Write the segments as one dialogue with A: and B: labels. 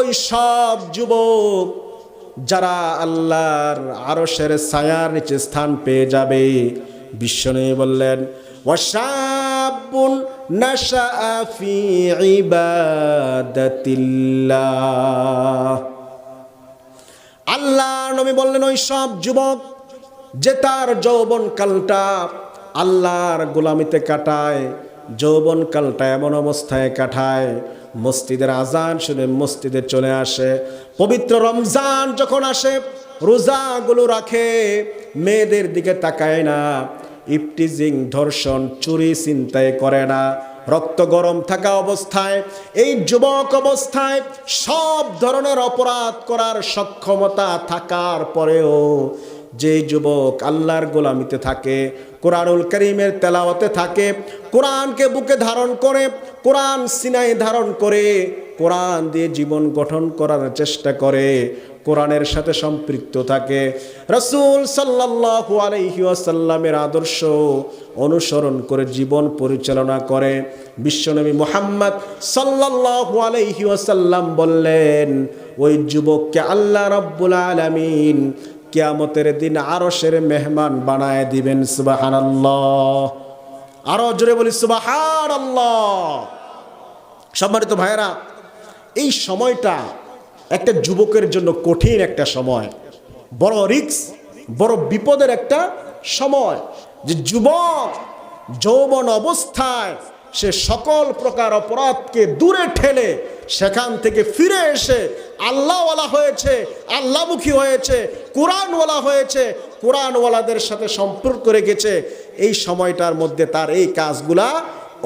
A: ওই সব যুবক যারা আল্লাহর আরশের ছায়ার নিচে স্থান পেয়ে যাবে। বিশ্বনবী বললেন আল্লাহ নবী বললেন, ওই সব যুবক যে তার যৌবন কালটা আল্লাহর গোলামিতে কাটায়, যৌবন কালটা এমন অবস্থায় কাটায় মসজিদের আজান শুনে মসজিদে চলে আসে। পবিত্র রমজান যখন আসে, রোজাগুলো রাখে, মেয়েদের দিকে তাকায় না ইপটিজিং ধর্ষণ, চুরি চিন্তায় করে না, রক্ত গরম থাকা অবস্থায়, এই যুবক অবস্থায় সব ধরনের অপরাধ করার সক্ষমতা থাকার পরেও যে যুবক আল্লাহর গোলামিতে থাকে, কোরআনুল করিমের তেলাওয়াতে থাকে, কোরআনকে বুকে ধারণ করে, কোরআন সিনাই ধারণ করে, কোরআন দিয়ে জীবন গঠন করার চেষ্টা করে, কোরআনের সাথে সম্পৃক্ত থাকে। রসুল সাল্লাহু আলহি আসাল্লামের আদর্শ অনুসরণ করে জীবন পরিচালনা করে। বিশ্বনবী মোহাম্মদ সাল্লাহু আলহি আসাল্লাম বললেন, ওই যুবককে আল্লাহ রব্বুল আলমিন কিয়ামতের দিন আরশের মেহমান বানায় দিবেন সুবাহান আরও জোরে বলি সুবাহান সম্মানিত ভাইয়েরা, এই সময়টা একটা যুবকের জন্য কঠিন একটা সময়। বড় রিক্স বড় বিপদের একটা সময়। যে যুবক যৌবন অবস্থায় সে সকল প্রকার অপরাধকে দূরে ঠেলে সেখান থেকে ফিরে এসে আল্লাহওয়ালা হয়েছে, আল্লাহমুখী হয়েছে, কোরআনওয়ালা হয়েছে, কোরআনওয়ালাদের সাথে সম্পর্ক রেখেছে। এই সময়টার মধ্যে তার এই কাজগুলা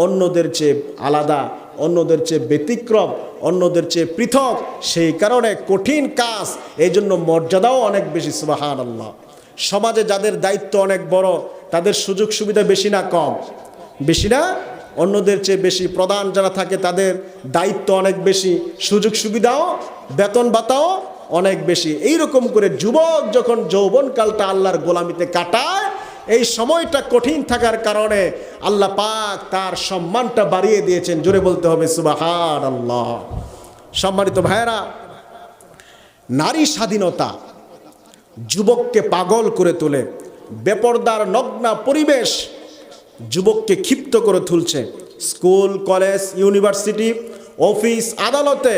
A: অন্যদের চেয়ে আলাদা, অন্যদের চেয়ে ব্যতিক্রম, অন্যদের চেয়ে পৃথক। সেই কারণে কঠিন কাজ এই জন্য মর্যাদাও অনেক বেশি সুবাহান আল্লাহ সমাজে যাদের দায়িত্ব অনেক বড়, তাদের সুযোগ সুবিধা বেশি না কম? বেশি না? অন্যদের চেয়ে বেশি প্রধান যারা থাকে তাদের দায়িত্ব অনেক বেশি, সুযোগ সুবিধাও, বেতন ভাতাও অনেক বেশি। এই রকম করে যুবক যখন যৌবনকালটা আল্লাহর গোলামিতে কাটায়, এই সময়টা কঠিন থাকার কারণে আল্লাহ পাক তার সম্মানটা বাড়িয়ে দিয়েছেন। জোরে বলতে হবে সুবাহান আল্লাহ সম্মানিত ভাইয়েরা, নারী স্বাধীনতা যুবককে পাগল করে তোলে। বেপর্দার নগ্না পরিবেশ যুবককে ক্ষিপ্ত করে তুলছে। স্কুল, কলেজ, ইউনিভার্সিটি, অফিস, আদালতে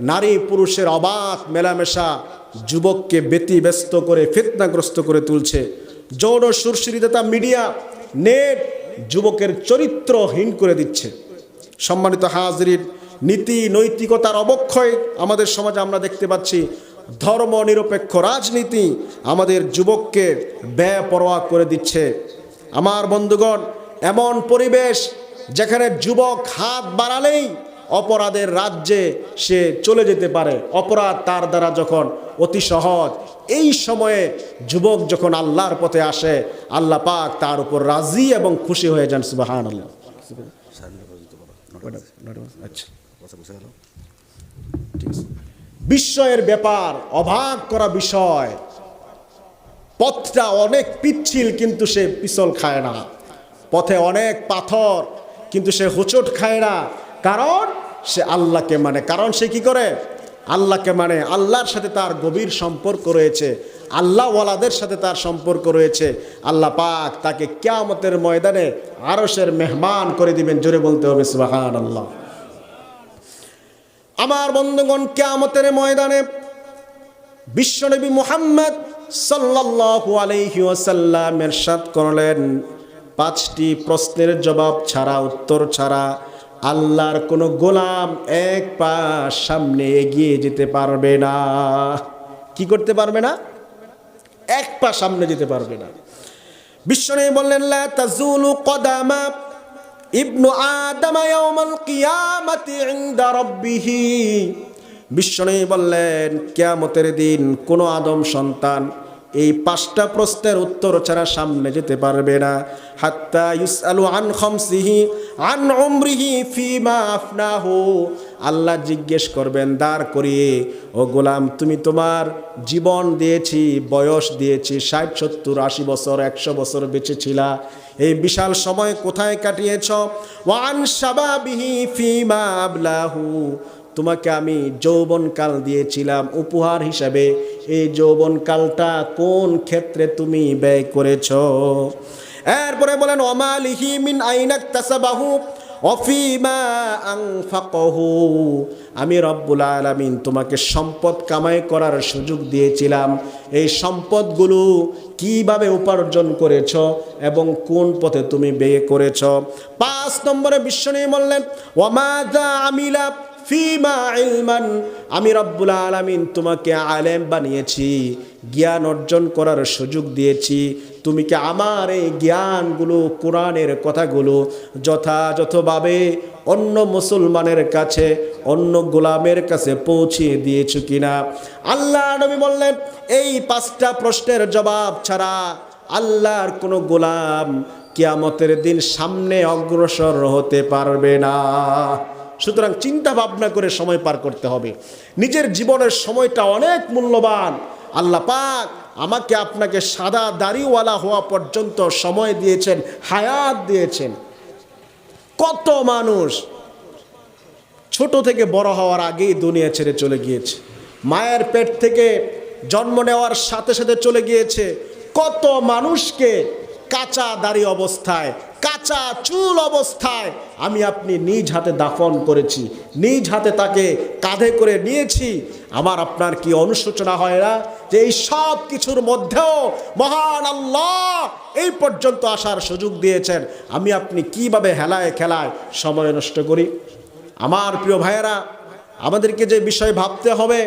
A: নারী পুরুষের অবাক মেলামেশা যুবককে ব্যতিব্যস্ত করে, ফেতনাগ্রস্ত করে তুলছে। যৌন সুরসিরিদাতা মিডিয়া নেট যুবকের চরিত্রহীন করে দিচ্ছে। সম্মানিত হাজরির নীতি নৈতিকতার অবক্ষয় আমাদের সমাজে আমরা দেখতে পাচ্ছি। ধর্ম নিরপেক্ষ রাজনীতি আমাদের যুবককে ব্যয় পরোয়া করে দিচ্ছে। আমার বন্ধুগণ এমন পরিবেশ যেখানে যুবক হাত বাড়ালেই অপরাধের রাজ্যে সে চলে যেতে পারে। অপরাধ তার দ্বারা যখন অতি সহজ এই সময়ে যুবক যখন আল্লাহর পথে আসে আল্লাহ পাক তার উপর রাজি এবং খুশি হয়ে যান সুবাহান আল্লাহ আচ্ছা। বিস্ময়ের ব্যাপার অবাক করা বিষয় পথটা অনেক পিচ্ছিল, কিন্তু সে পিছল খায় না। পথে অনেক পাথর, কিন্তু সে হোঁচট খায় না। কারণ সে আল্লাহকে মানে কারণ সে কি করে? আল্লাহকে মানে আল্লাহর সাথে তার গভীর সম্পর্ক রয়েছে। আল্লাহওয়ালাদের সাথে তার সম্পর্ক রয়েছে। আল্লাহ পাক তাকে ক্যামতের ময়দানে আরসের মেহমান করে দিবেন। জোরে বলতে হবে সুবাহান আল্লাহ আমার বন্ধুগণ, ক্যামতের ময়দানে বিশ্বনবী মুহাম্মদ সাল্লাল্লাহু আলাইহি ওয়াসাল্লাম এরশাদ করলেন, পাঁচটি প্রশ্নের জবাব ছাড়া, উত্তর ছাড়া আল্লাহর কোনো গোলাম এক পা সামনে এগিয়ে যেতে পারবে না। কি করতে পারবে না? এক পা সামনে যেতে পারবে না। বিশ্বনবী বললেন, লা তাজুলু কদামা ইবনু আদম ইয়াউমাল কিয়ামাতি ইনদা রাব্বিহি। বিশ্বনবী বললেন, কেয়ামতের দিন কোন আদম সন্তান এই পাঁচটা প্রশ্নের উত্তর ছাড়া সামনে যেতে পারবে না। হাত্তা ইউসআলু আন খামসিহি, আন উমরিহি ফিমা আফনাহু। আল্লাহ জিজ্ঞেস করবেন, দাঁড় করিয়ে, ও গোলাম, তুমি তোমার জীবন দিয়েছি, বয়স দিয়েছি, ষাট, সত্তর, আশি বছর, একশো বছর বেঁচে ছিলা। এই বিশাল সময় কোথায় কাটিয়েছ? ওয়ান সাবাবিহি ফিমা আবলাহু। তোমাকে আমি যৌবনকাল দিয়েছিলাম উপহার হিসাবে। এই যৌবনকালটা কোন ক্ষেত্রে তুমি ব্যয় করেছ? এরপরে বলেন, অমালিহি মিন আইনাক তাসাবাহু অফিমা আংফাকহু আমি রব্বুল আলামিন তোমাকে সম্পদ কামাই করার সুযোগ দিয়েছিলাম। এই সম্পদগুলো কীভাবে উপার্জন করেছ এবং কোন পথে তুমি ব্যয় করেছ? পাঁচ নম্বরে বিশ্বনী বললেন ওয়ামাদা আমিলা ফিমা ইলমান, আমি রব্বুল আলামিন তোমাকে আলেম বানিয়েছি, জ্ঞান অর্জন করার সুযোগ দিয়েছি। তুমি কি আমার এই জ্ঞানগুলো, কোরআনের কথাগুলো যথাযথভাবে অন্য মুসলমানের কাছে, অন্য গোলামের কাছে পৌঁছিয়ে দিয়েছ কিনা? আল্লাহ নবী বললেন, এই পাঁচটা প্রশ্নের জবাব ছাড়া আল্লাহর কোনো গোলাম কিয়ামতের দিন সামনে অগ্রসর হতে পারবে না। সুতরাং চিন্তা ভাবনা করে সময় পার করতে হবে। নিজের জীবনের সময়টা অনেক মূল্যবান। আল্লাহ পাক আমাকে আপনাকে সাদা দাড়িওয়ালা হওয়া পর্যন্ত সময় দিয়েছেন, হায়াত দিয়েছেন। কত মানুষ ছোট থেকে বড় হওয়ার আগেই দুনিয়া ছেড়ে চলে গিয়েছে। মায়ের পেট থেকে জন্ম নেওয়ার সাথে সাথে চলে গিয়েছে। কত মানুষকে কাঁচা দাড়ি অবস্থায় কাঁচা চুল অবস্থায় আমি আপনি নিজ হাতে দাফন করেছি, নিজ হাতে তাকে কাঁধে করে নিয়েছি। আমার আপনার কি অনুশোচনা হয় না যে এই সব কিছুর মধ্যেও মহান আল্লাহ এই পর্যন্ত আসার সুযোগ দিয়েছেন? আমি আপনি কীভাবে হেলায় খেলায় সময় নষ্ট করি? আমার প্রিয় ভাইয়েরা, আমাদেরকে যে বিষয় ভাবতে হবে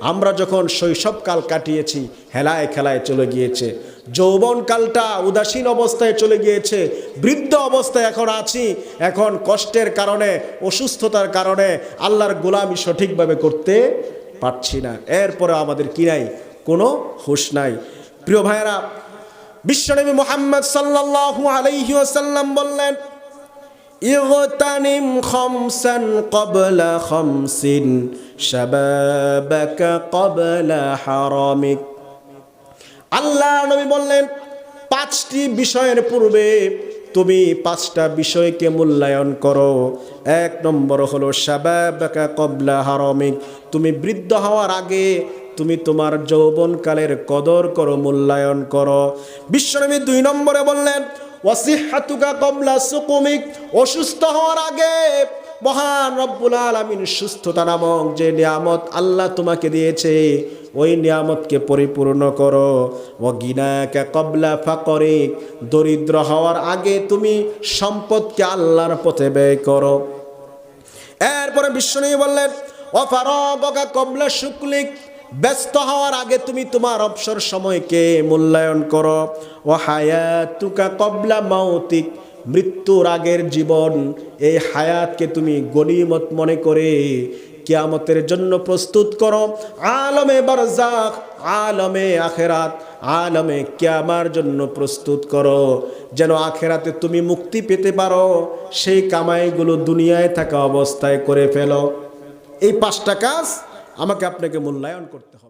A: আমরা যখন শৈশবকাল কাটিয়েছি, হেলায় খেলায় চলে গিয়েছে, যৌবনকালটা উদাসীন অবস্থায় চলে গিয়েছে, বৃদ্ধ অবস্থায় এখন আছি, এখন কষ্টের কারণে, অসুস্থতার কারণে আল্লাহর গোলামি সঠিকভাবে করতে পারছি না। এরপরে আমাদের কি নাই? কোনো হুশ নাই। প্রিয় ভাইয়েরা, বিশ্বনবী মোহাম্মদ সাল্লাহু আলাইহি আসাল্লাম বললেন ইহতানিম খমসান কবলা খমসিন। শাবাবাকা ক্বাবলা হারামিক আল্লাহ নবী বললেন, পাঁচটি বিষয়ের পূর্বে তুমি পাঁচটা বিষয়কে মূল্যায়ন করো। এক নম্বর হলো, শাবাবাকা কবলা হারমিক। তুমি বৃদ্ধ হওয়ার আগে তুমি তোমার যৌবনকালের কদর করো, মূল্যায়ন করো। বিশ্বনবী দুই নম্বরে বললেন, ওয়াসিহাতুকা কবলা সুকুমিক, অসুস্থ হওয়ার আগে মহান রব্বুল আলমিন সুস্থতা নামক যে নিয়ামত আল্লাহ তোমাকে দিয়েছে, ওই নিয়ামতকে পরিপূর্ণ করো। ও গিনাকে কবলা ফাকরিক দরিদ্র হওয়ার আগে তুমি সম্পদকে আল্লাহর পথে ব্যয় করো। এরপরে বিশ্বনবী বললেন অফারগা কবলা শুক্লিক ব্যস্ত হওয়ার আগে তুমি তোমার অবসর সময়কে মূল্যায়ন করো। ও হায়া হায়াতুকা কবলা মাউতিক মৃত্যুর আগের জীবন এই হায়াতকে তুমি গনিমত মনে করে কিয়ামতের জন্য প্রস্তুত করো। আলমে বারজাক আলমে আখেরাত, আলমে কিয়ামার জন্য প্রস্তুত করো। যেন আখেরাতে তুমি মুক্তি পেতে পারো, সেই কামাইগুলো দুনিয়ায় থাকা অবস্থায় করে ফেলো। এই পাঁচটা কাজ আমাকে আপনাকে মূল্যায়ন করতে হবে।